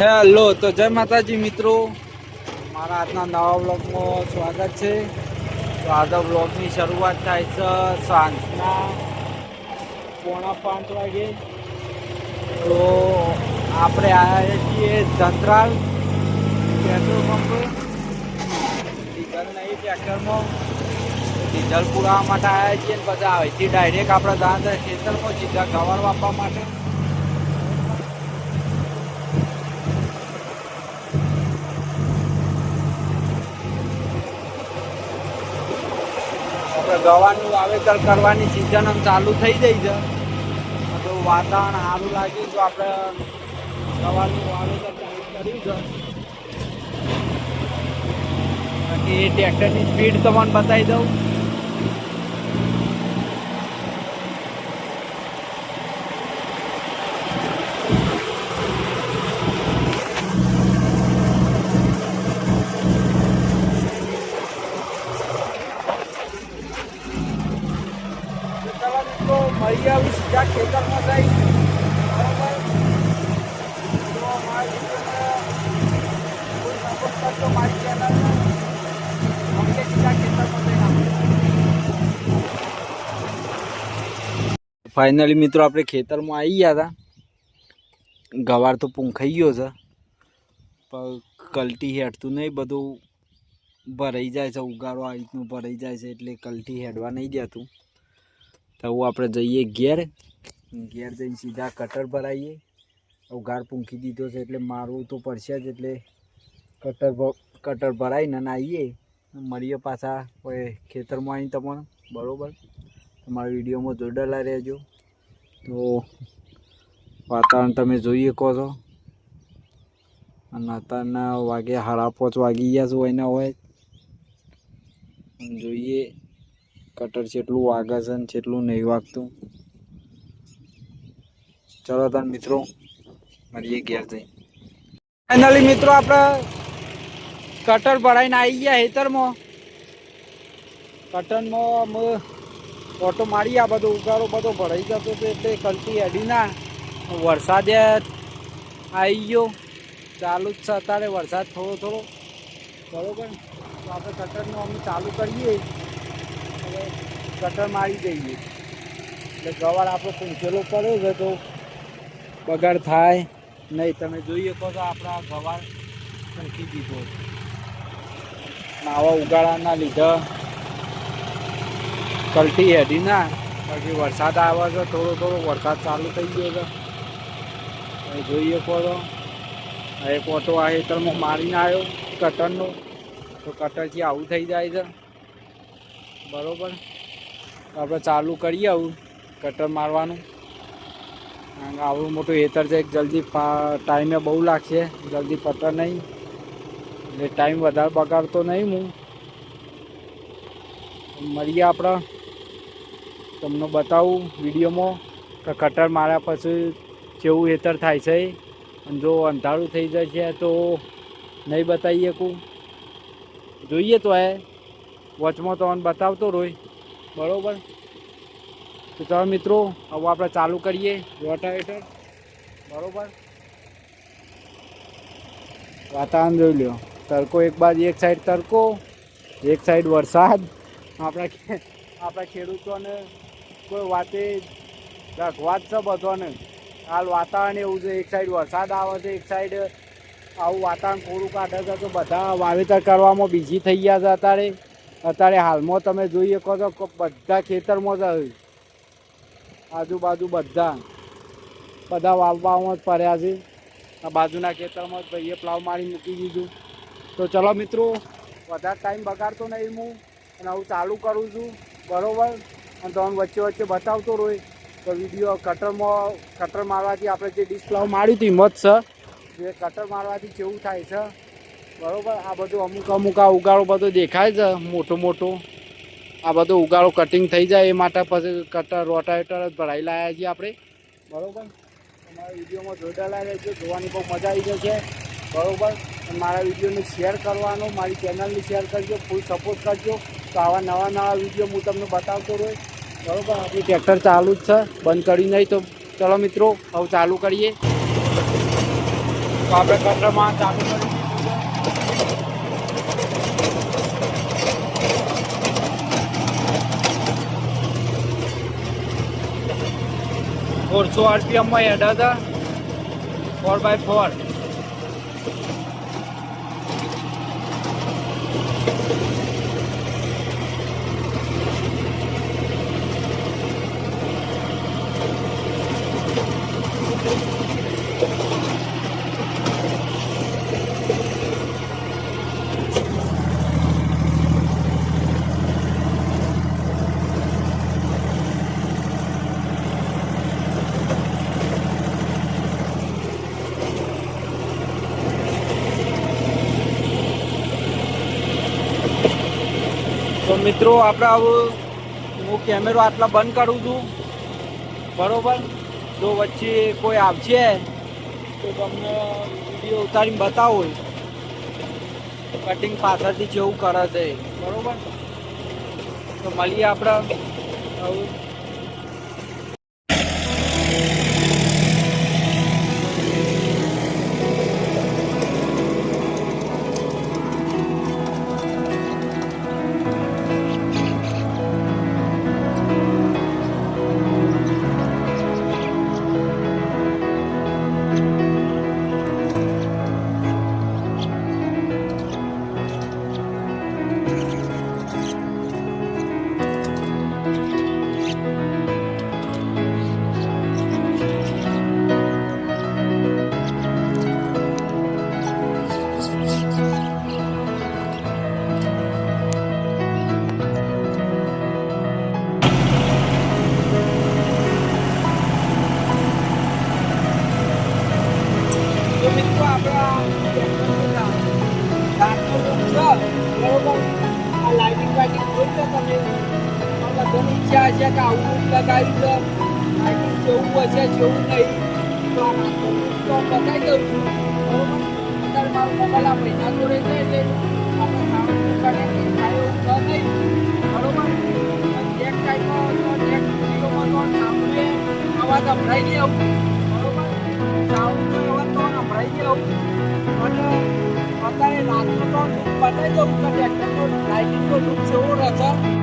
Hello, તો જય માતાજી મિત્રો. મારા આજના નવા બ્લોગમાં સ્વાગત છે. તો આજના બ્લોગની શરૂઆત થાય છે સાંજના પોણા પાંચ વાગે. તો આપણે આવ્યા છીએ ધંતરાલ પેટ્રોલ પંપ. ડીઝલ નહીં ટ્રેક્ટરમાં. ડીઝલ પુરાવા માટે આવ્યા છીએ પછી અહીંથી ડાયરેક્ટ આપણે દાંત ખેતરમાં સીધા ગવાર વાપવા માટે. ગવાનું વાવેતર કરવાની સિઝન આમ ચાલુ થઈ જાય છે. તો વાતાવરણ સારું લાગ્યું તો આપણે ગવાનું વાવેતર ચાલુ કર્યું છે. બાકી ટ્રેક્ટરની સ્પીડ તમને બતાવી દઉં તો ચાલો મિત્રો મળી આવું સીધા ખેતરમાં જઈ બરાબર તો મારી વિડીયોને કોઈ ફાઇનલી મિત્રો, આપણે ખેતરમાં આવી ગયા હતા. ગવાર તો પૂંખાઈ ગયો છે. પણ કલટી હેઠતું નહીં, બધું ભરાઈ જાય છે, ઉગારો આ રીતનું ભરાઈ જાય છે, એટલે કલટી હેડવા નહીં દેતું. તો આપણે જઈએ ઘેર. ઘેર જઈને સીધા કટર ભરાઈએ. ઉગાર પૂંખી દીધો છે, એટલે મારવું તો પડશે જ, એટલે કટર કટર ભરાઈને આવીએ મળીએ પાછા, કોઈ ખેતરમાં આવીને તમારું બરાબર? તમારા વિડીયોમાં જોડાયેલા રહેજો. તો વાતાવરણ તમે જોઈએ કહો છો. અને અત્યારના વાગે સાડા પાંચ વાગી ગયા છો એના હોય. જોઈએ કટર જેટલું વાગે છે ને જેટલું નહીં વાગતું. ચલો તાર મિત્રો, મળીએ ઘેર જઈ ફાઇનલી મિત્રો, આપણે કટર ભરાઈને આવી ગયા હેતરમાં કટરમાં ઓટો મારી, આ બધો ઉગારો બધો ભરાઈ જતો હતો એટલે કલતી હેડી વરસાદે આવી ગયો. ચાલુ જ છે અત્યારે વરસાદ થોડો થોડો. બરોબર? તો આપણે કટરનું અમે ચાલુ કરીએ. હવે કટર મારી દઈએ. એટલે ગવાર આપણો પૂંચેલો પડ્યો છે તો બગાડ થાય. નહીં, તમે જોઈએ કહો તો આપણા ગવાર પૂંખી દીધો. છે. આવા ઉગાડાના લીધે કલટી હેડી ના. બાકી વરસાદ આવે છે, થોડો થોડો વરસાદ ચાલુ થઈ ગયો છે. જોઈએ આ એક ઓટો આ હેતરમાં મારીને આવ્યો કટરનો તો કટરથી આવું થઈ જાય છે. બરાબર. આપણે ચાલુ કરીએ આવું કટર મારવાનું. કારણ કે આવડું મોટું હેતર છે જલ્દી ટાઈમે બહુ લાગશે. જલ્દી પટર નહીં. એટલે ટાઈમ વધારે બગાડતો નહીં હું. મળીએ આપણે. તમને બતાવું વિડીયોમાં કે કટર માર્યા પછી કેવું હેતર થાય છે. અને જો અંધારું થઈ જાય છે તો નહીં બતાવી શકું જોઈએ તો એ વચમાં તો મને બતાવતો રોય. બરાબર? તો ચાલો મિત્રો, હવે આપણે ચાલુ કરીએ. રોટાવેટર બરાબર? વાતાવરણ જોઈ લ્યો. તડકો એક બાજુ, એક સાઈડ તડકો, એક સાઈડ વરસાદ. આપણા આપણા ખેડૂતોને કોઈ વાતે રખવાત છે બધાને. હાલ વાતાવરણ એવું છે, એક સાઈડ વરસાદ આવે છે, એક સાઈડ આવું વાતાવરણ થોડું કાઢે છે તો બધા વાવેતર કરવામાં બીજી થઈ ગયા છે અત્યારે. અત્યારે હાલમાં તમે જોઈ શકો ક- બધા ખેતરમાં જ. આજુબાજુ બધા. બધા વાવવામાં જ પડ્યા છે. આ બાજુના ખેતરમાં જ ભાઈએ પ્લાવ મારી મૂકી દીધું. તો ચલો મિત્રો, વધારે ટાઈમ બગાડતો નહીં હું અને હું ચાલુ કરું છું. બરાબર? અને તમને વચ્ચે વચ્ચે બતાવતો રહી તો વીડિયો કટરમાં કટર મારવાથી આપણે જે ડિસ્પ્લાવ મારી હતી મત છે, જે કટર મારવાથી કેવું થાય છે? બરાબર? આ બધું અમુક અમુક આ ઉગાડો બધો દેખાય છે, મોટો મોટો. આ બધો ઉગાડો કટિંગ થઈ જાય એ માટે પછી કટર રોટાવેટર જ ભરાઈ લાયા છીએ આપણે. બરાબર? તમારા વિડીયોમાં જોડાયેલા રહેજો જોવાની બહુ મજા આવી જશે બરોબર? મારા વિડીયોને શેર કરવાનો, મારી ચેનલને શેર કરજો ફૂલ સપોર્ટ કરજો. તો આવા નવા નવા વીડિયો હું તમને બતાવતો રહું. બરોબર? આપણી ટ્રેક્ટર ચાલુ જ છે. બંધ કરી નહીં તો ચલો મિત્રો, હવે ચાલુ કરીએ. તો આપણે કટરમાં ચાલુ કરી ફોરસો આરપીએમમાં હેડ હતા. ફોર બાય ફોર મિત્રો, આપણે હવે હું કેમેરો આટલા બંધ કરું છું. બરોબર? જો વચ્ચે કોઈ આવશે, તો તમને વીડિયો ઉતારીને બતાવો. કટિંગ પાછળથી જેવું કરે છે. બરોબર? તો મળીએ આપણે હવે ઈચ્છા હશે કે આવું રૂમ લગાવ્યું છે લાઇટિંગ જેવું હશે જેવું નહીં તો આ રાતનો રૂમ તો બતાવી દઉં છું બરોબર અત્યારે મારો મોબાઈલ આ મહિના જોડે છે એટલે આપણે સાઉન્ડ કનેક્ટ થાય એવું છે નહીં બરોબર એક ટાઈપમાં તો એક વિડીયોમાં તો સાંભળીએ અવાજ સંભળાઈ ગયો બરોબર સાઉન્ડ તો અવાજ તો સંભળાઈ ગયો અને અત્યારે રાતનો તો લુક બતાવી દઉં કે ટ્રેક્ટરનો લાઇટિંગનો લુક કેવો રહે છે ચાલુ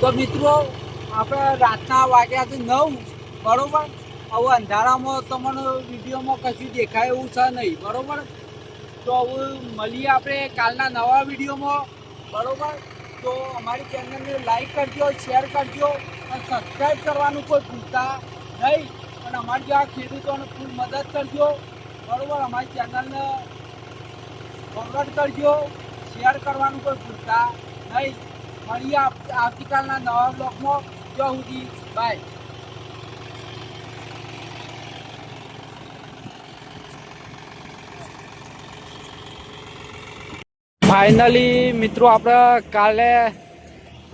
તો મિત્રો, આપણે રાતના વાગ્યા છે નવ, બરોબર? હવે અંધારામાં તમને વિડીયોમાં કશું દેખાય એવું છે નહીં, બરાબર? તો હવે મળીએ આપણે કાલના નવા વિડીયોમાં, બરાબર? તો અમારી ચેનલને લાઈક કરજો, શેર કરજો અને સબસ્ક્રાઈબ કરવાનું કોઈ ભૂલતા નહીં. અને અમારી જેવા ખેડૂતોને ફૂલ મદદ કરજો, બરાબર? અમારી ચેનલને ફોરવર્ડ કરજો. શેર કરવાનું કોઈ ભૂલતા નહીં. મળીએ આવ- આવતીકાલના નવા બ્લોગમાં ત્યાં સુધી બાય. ફાઇનલી મિત્રો આપણે કાલે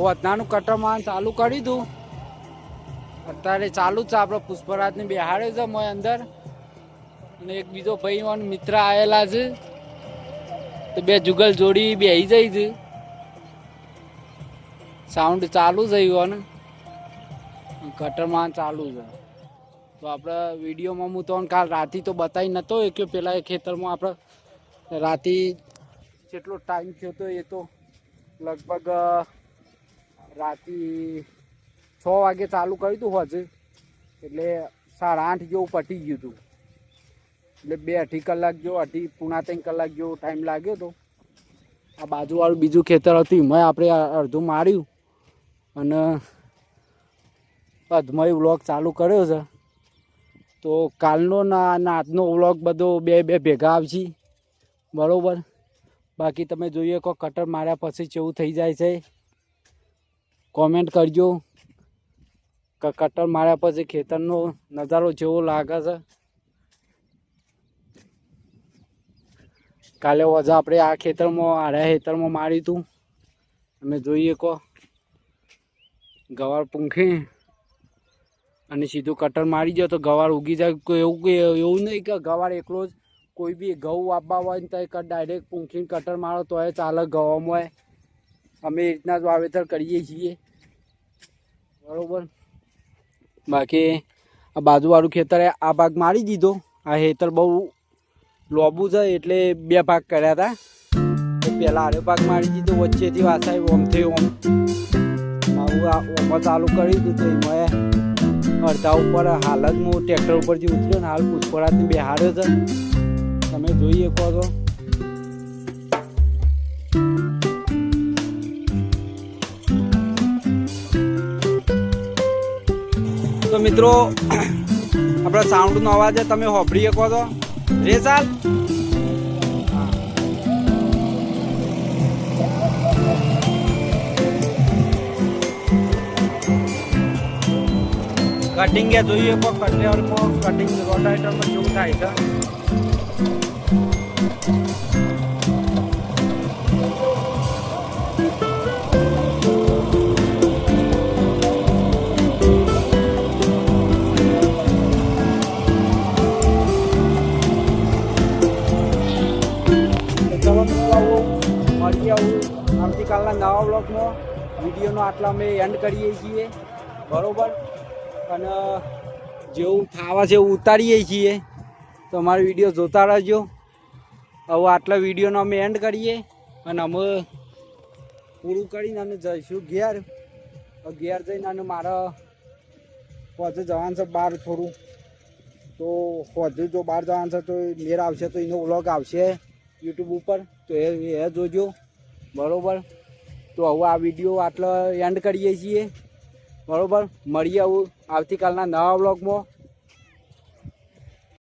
વધનાનું કટરમાન ચાલુ કરી હતું અત્યારે ચાલુ છે આપણે પુષ્પરાજને બેહાડ્યો છે મોય અંદર. અને એક બીજો ભાઈ મિત્ર આવેલા છે. તો બે જુગલ જોડી બેહી જઈ છે. સાઉન્ડ ચાલુ છે ને ગટરમાં ચાલુ છે તો આપણે વિડીયોમાં હું તો કાલ રાતી તો બતાવી નહોતો કે પેલા ખેતરમાં આપણે રાતી જેટલો ટાઈમ થયો તો એ તો લગભગ રાતી છ વાગે ચાલુ કર્યું હતું હોજે. એટલે સાડા આઠ જેવું પટી ગયું હતું. એટલે બે અઢી કલાક જેવો, અઢી પૂણા ત્રણ કલાક જેવો ટાઈમ લાગ્યો હતો આ બાજુવાળું બીજું ખેતર હતું મેં આપણે અડધું માર્યું. અને અધમય વ્લોગ ચાલુ કર્યો છે. તો કાલનો ના આજનો વ્લોગ બધો બે બે ભેગા આવશે. બરાબર? બાકી તમે જોઈએ કો કટર માર્યા પછી કેવું થઈ જાય છે. કોમેન્ટ કરજો. કટર માર્યા પછી ખેતરનો નજારો જેવો લાગે છે. કાલે વજા આપણે આ ખેતરમાં આડા ખેતરમાં માર્યું હતું અમે જોઈએ કહો ગવાર પૂંખી અને સીધું કટર મારી જાય તો ગવાર ઉગી જાય. કોઈ એવું એવું નહીં કે ગવાર એકલો જ કોઈ બી ઘઉં આપવા હોય ને તો એક ડાયરેક્ટ પૂંખીને કટર મારો તો એ ચાલે હોય. અમે એ રીતના જ વાવેતર કરીએ છીએ. બરોબર. બાકી આ બાજુવાળું ખેતરે આ ભાગ મારી દીધો. આ ખેતર બહુ લોબું છે એટલે બે ભાગ કર્યા હતા. પહેલાં આરે ભાગ મારી દીધો, વચ્ચેથી વાસાઈ ઓમથી ઓમ મારું આ ઓમ ચાલુ કરી દીધું તો એમાં અડધા ઉપર હાલ જ હું ટ્રેક્ટર ઉપરથી ઉતર્યો ને હાલ પુષ્પરાજને બેહાડ્યો છે. તમે જોઈએ કહો છો તો મિત્રો, આપણા સાઉન્ડનો અવાજ તમે હોભળી શકો છો રે ચાલ કટિંગ જોઈએ પણ કટિંગમાં કટિંગ રોટાઇટરમાં શું થાય છે? બ્લોગમાં વિડીયોનો આટલા અમે એન્ડ કરીએ છીએ, બરાબર? અને જેવું થાવા છે એવું ઉતારીએ છીએ, તો અમારો વીડિયો જોતા રહેજો. હવે આટલા વિડીયોનો અમે એન્ડ કરીએ અને અમે પૂરું કરીને અમે જઈશું ઘેર. ઘેર જઈને અને મારા પહોંચે જવાનું છે બહાર થોડું. તો પહોંચે જો બહાર જવાનું છે તો મેર આવશે તો એનો વ્લોગ આવશે યુટ્યુબ ઉપર. તો એ જોજો. બરોબર? તો હવે આ વીડિયો આટલો એન્ડ કરીએ છીએ. બરાબર? મળીએ આવું આવતીકાલના નવા વ્લોગમાં